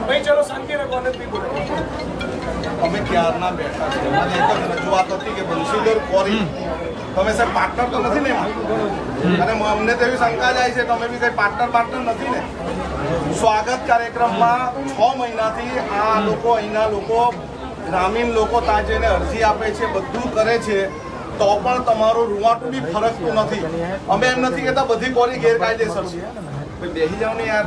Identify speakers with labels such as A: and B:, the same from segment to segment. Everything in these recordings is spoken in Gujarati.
A: ભાઈ ચલો શાંતિ રાખો અને
B: અમે ક્યારના બેઠા છે મને એક જ રજૂઆત હતી કે બંસીધર કોરી તમે સાહેબ પાર્ટનર તો નથી ને અને અમને તો એવી શંકા જાય છે, તમે બી સાહેબ પાર્ટનર પાર્ટનર નથી ને. સ્વાગત કાર્યક્રમમાં છ મહિનાથી આ લોકો, અહીંના લોકો, ગ્રામીણ લોકો ત્યાં જઈને અરજી આપે છે, બધું કરે છે. તો પણ તમારું રૂવાટું બી ફરકતું નથી. અમે એમ નથી કહેતા, બધી કોરી ગેરકાયદેસર છે. બેસી જાઓ ને યાર.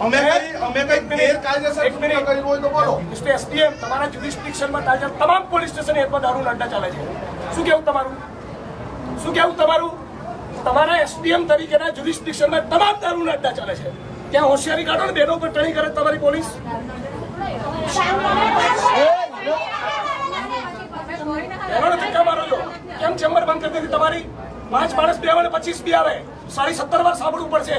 B: અમે કઈ અમે કઈ ગેરકાયદેસર. કર્યું હોય તો બોલો.
A: મિસ્ટર એસડીએમ તમારા જ્યુરિસ્ડિક્શનમાં તાજા તમામ પોલીસ સ્ટેશન હેઠળ દારૂના અડ્ડા ચાલે છે. શું કેવું તમારું? શું કેવું તમારું? તમારા એસડીએમ તરીકેના જ્યુરિસ્ડિક્શનમાં તમામ દારૂના અડ્ડા ચાલે છે. ત્યાં હોશિયારી કાઢો ને બેનો પર ટણી કરે તમારી પોલીસ. બેનોને ધક્કા મારો છો. કેમ ચેમ્બર બંધ કરી દીધી તમારી? પાંચ માણસ બે આવે પચીસ બી આવે. સાડી સત્તર વાર સાંભળવું પડશે.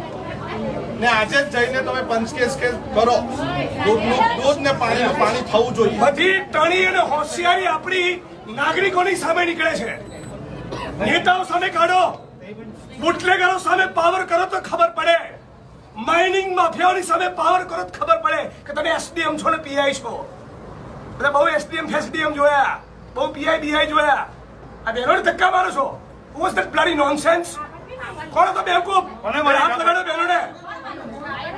B: ને આજે જ જઈને તમે પંચકેશ કેસ કરો. દૂધનું દૂધ ને પાણીનું પાણી થવું જોઈએ.
A: બધી ટણી અને હોશિયારી આપણી નાગરિકોની સામે નીકળે છે. નેતાઓ સામે કાઢો. બુટલેગરો સામે પાવર કરો તો ખબર પડે. માઇનિંગ માફિયાઓની સામે પાવર કરો તો ખબર પડે કે તમે એસડીએમ છો ને પીઆઈ છો. બધા બહુ એસડીએમ ફેસડીએમ જોયા. બહુ પીઆઈ બીઆઈ જોયા. આ બેરોડ ધક્કા મારો છો. વોઝ ધેટ બ્લડી નોનસેન્સ કોણ તો બેવકૂફ હાથ લગાડો બહેનોને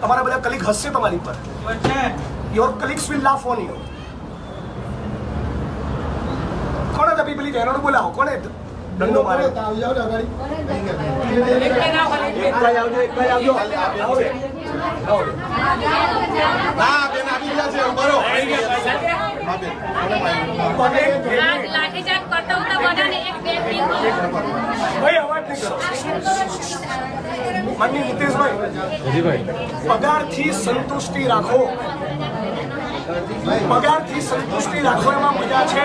A: તમારા બધા કલીગ હસશે તમારી પર your colleagues will laugh on you કોણે દબી પેલી બહેનોને બોલાવો? કોણે દંડો મારે. આવજો આવજો. આવો બે. આવો બે.
B: ના બેન આવી ગયા છે ઉભરો હા બેન.
C: લાઠીચાર્જ કરતા હતા બધાને એક બે ટીમ
A: ભાઈ અવાજ નહીં કરો. માનની નીતિશભાઈ પગારથી સંતુષ્ટિ રાખો. પગારથી સંતુષ્ટિ રાખો એમાં મજા છે.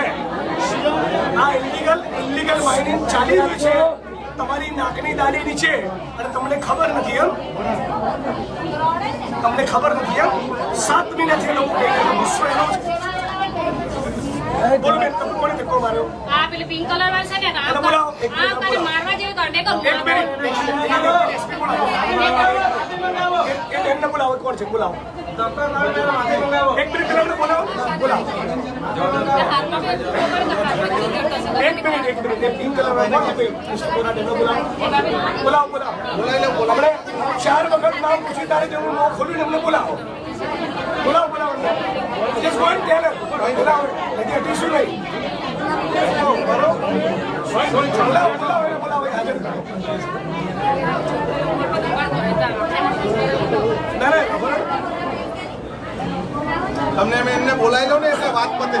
A: આ ઇલીગલ ઇલીગલ માઇનિંગ ચાલી રહ્યું છે. તમારી નાકની દાડી નીચે. અને તમને ખબર નથી એમ? તમને ખબર નથી એમ? સાત મહિનાથી લોકો ગુસ્સો એનો જ. બોલો બેન તમે કોને ધક્કો માર્યો?
C: આ પેલી પિંક કલર વાળી છે ને આ
A: બોલાવો,
C: આ
A: મિનિટ
C: કરી
A: બોલાવો.
C: મારવા જેવી કરડે કરું.
A: એક મિનિટ બેનને બોલાવો. કોણ છે? બોલાવો. એક મિનિટ પેલા બોલાવો. બોલાવો. એક મિનિટ એક મિનિટ. પિંક કલર વાળો કોણ છે મિસ્ટર બોલા બેનને બોલાવો. બોલાવો બોલાવો.
B: બોલાવી લે બોલાવી લે.
A: આપણે ચાર વખત નામ પૂછી તારે જેવું મોં ખોલ્યું ને એમને બોલાવો બોલાવો. બોલાવો જસ્ટ ગો એન્ડ ટેલ બોલાવો. હજી શું નહીં? બોલાવો બોલાવો એને બોલાવો હાજર કરો
B: તમને એમને બોલાવી લો ને એટલે વાત પતે.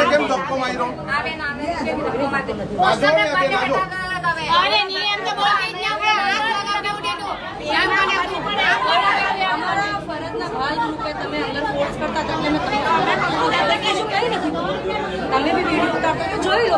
B: ધક્કો માર્યો
C: અરે નિયમ તો બહુ વિજ્ઞાન છે. હાથ લગાવને ઉડે તો. એમ મને
D: અમારા ફરજના ભાગ રૂપે તમે અંદર ફોર્સ કરતા હતા એટલે મેં તમને આપણે કશું કરી નથી તમે બી વીડિયો જોઈ લો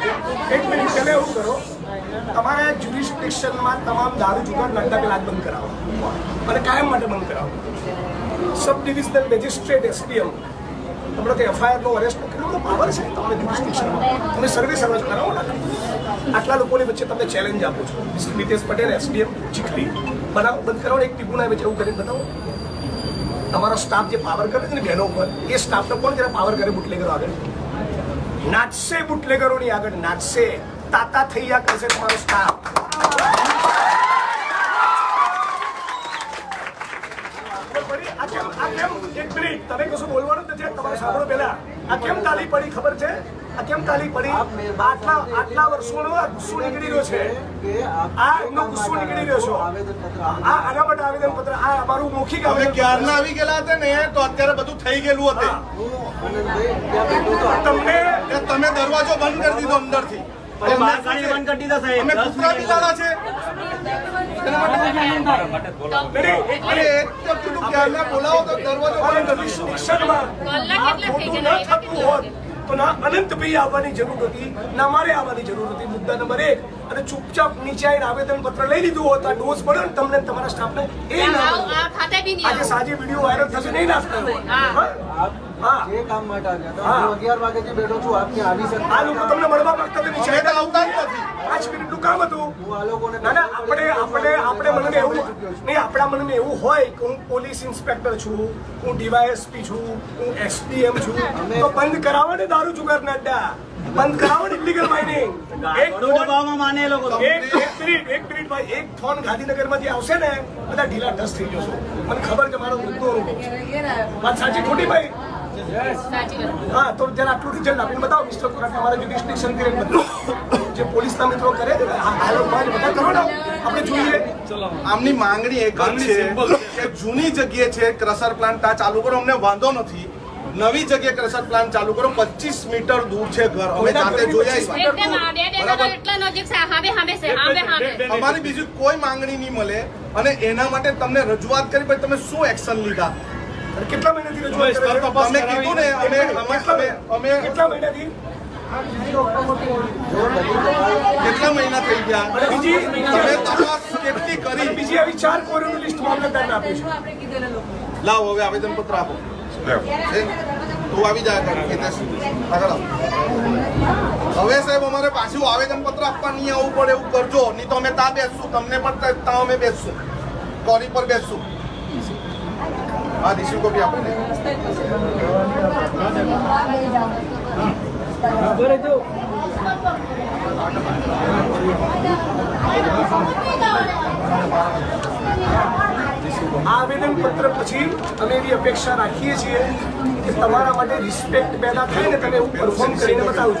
A: એક મિનિટ પહેલા એવું કરો, તમારા જ્યુરિસ્ડિક્શનમાં તમામ દારૂ જુગાર ધંધા પેલા બંધ કરાવો અને કાયમ માટે બંધ કરાવો. સબ ડિવિઝનલ મેજિસ્ટ્રેટ એસડીએમ તમને તો એફઆઈઆરનો અરેસ્ટ કેટલો બધો પાવર છે તમને જ્યુરિસ્ડિક્શનમાં તમે સર્વિસ અરજ કરાવો ને. આટલા લોકોની વચ્ચે તમને ચેલેન્જ આપું છું. શ્રી નીતેશ પટેલ એસડીએમ ચીખલી. બનાવો, બંધ કરાવો એક ટીપુના વચ્ચે એવું કરીને બતાવો. તમારો સ્ટાફ જે પાવર કરે છે ને બહેનો ઉપર, એ સ્ટાફને કોણ જરા પાવર કરે, બુટલેગરો આગળ નાચશે બુટલેગરોની આગળ, નાચશે. તાતા થઈ ગયા કરશે તમારો સ્ટાફ? આ કેમ આ કેમ? એક તમે કશું બોલવાનું નથી તમારે સાંભળો પેલા આ કેમ તાલી પડી, ખબર છે? કેમ કાલી પડી? આટલા આટલા વર્ષોનો આ ગુસ્સો નીકળી રહ્યો છે. આ એમનો ગુસ્સો નીકળી રહ્યો છો. આ આના માટે આવેદન પત્ર આ અમારું મૌખિક આવેદન
B: ક્યારના આવી ગયેલા હતા ને? તો અત્યારે બધું થઈ ગયેલું હતું.
A: તમને
B: તમે દરવાજો બંધ કરી દીધો અંદરથી. દરવાજો
A: તો ના અનંતભાઈ આવવાની જરૂર હતી. ના મારે આવવાની જરૂર હતી. મુદ્દા નંબર એક. અને ચૂપચાપ નીચે આવીને આવેદન પત્ર લઈ લીધું હોત આ ડોઝ પડ્યો ને તમને તમારા સ્ટાફને એ ના આજે. સાંજે વીડિયો વાયરલ થશે નહીં નાખતા
E: જે કામ માટે આવ્યા હતા.
A: હું.
E: અગિયાર વાગેથી બેઠો છું આપ આવી શકતા
A: આ લોકો તમને મળવા માંગતા હતા નીચે
B: આવતા જ નથી.
A: પાંચ મિનિટનું કામ હતું.
E: હું આ લોકોને
A: ના ના આપણે આપણે આપણે મનમાં એવું નહીં આપણા મનમાં એવું હોય કે હું પોલીસ ઇન્સ્પેક્ટર છું હું ડીવાયએસપી છું હું એસડીએમ છું. તો બંધ કરાવો ને દારૂ જુગારના અડ્ડા. બંધ કરાવો ને ઇલીગલ માઇનિંગ એક
F: ઘણું માને લોકો
A: એક એક મિનિટ એક મિનિટ ભાઈ. એક ફોન ગાંધીનગરમાંથી આવશે ને બધા ઢીલા ઢસ થઈ જશો. મને ખબર છે મારો મુદ્દો વાત સાચી ખોટી ભાઈ. હા તો જરા આટલું રિઝલ્ટ આપીને બતાવો મિસ્ટર કોરાટ અમારા જ્યુડિસ્ટિક્શનથી બતાવો જે પોલીસના મિત્રો કરે બધા કરો ને. આપણે જોઈએ.
B: આમની માંગણી એક જ છે કે જૂની જગ્યાએ છે ક્રસર પ્લાન્ટ આ ચાલુ કરો અમને વાંધો નથી. નવી જગ્યાએ ક્રશર પ્લાન્ટ ચાલુ કરો 25 મીટર દૂર છે ઘર. અમે જાતે જોઈ આવ્યા.
C: એકદમ આ બે બે એટલા નજીક છે. હામે હામે છે હામે હામે.
B: અમારી બીજી કોઈ માંગણી નહીં મળે. અને એના માટે તમને રજૂઆત કરી પછી તમે શું એક્શન લીધા?
A: કેટલા મહિનાથી રજૂઆત કરે છે?
B: તમે કીધું ને અમે અમે અમે અમે
A: કેટલા મહિનાથી?
B: કેટલા મહિના થઈ ગયા?
A: બીજી
B: તમે તપાસ કેટલી કરી?
A: બીજી આવી ચાર કોરીનું લિસ્ટ મામલતદારને આપ્યું છે
B: લાવો હવે આવેદન પત્ર આપો તું આવી જા આગળ, આગળ હવે સાહેબ અમારે પાછું આવેદન પત્ર આપવા નહીં આવવું પડે એવું કરજો. નહીં તો અમે ત્યાં બેસશું. તમને પણ ત્યાં અમે બેસશું. કોરી પર બેસશું? હા રિસીવ કોપી આપો ને.
A: આ આવેદન પત્ર પછી અમે એવી અપેક્ષા રાખીએ છીએ કે તમારા માટે રિસ્પેક્ટ પેદા થાય ને તમે એવું પરફોર્મ કરીને બતાવજો.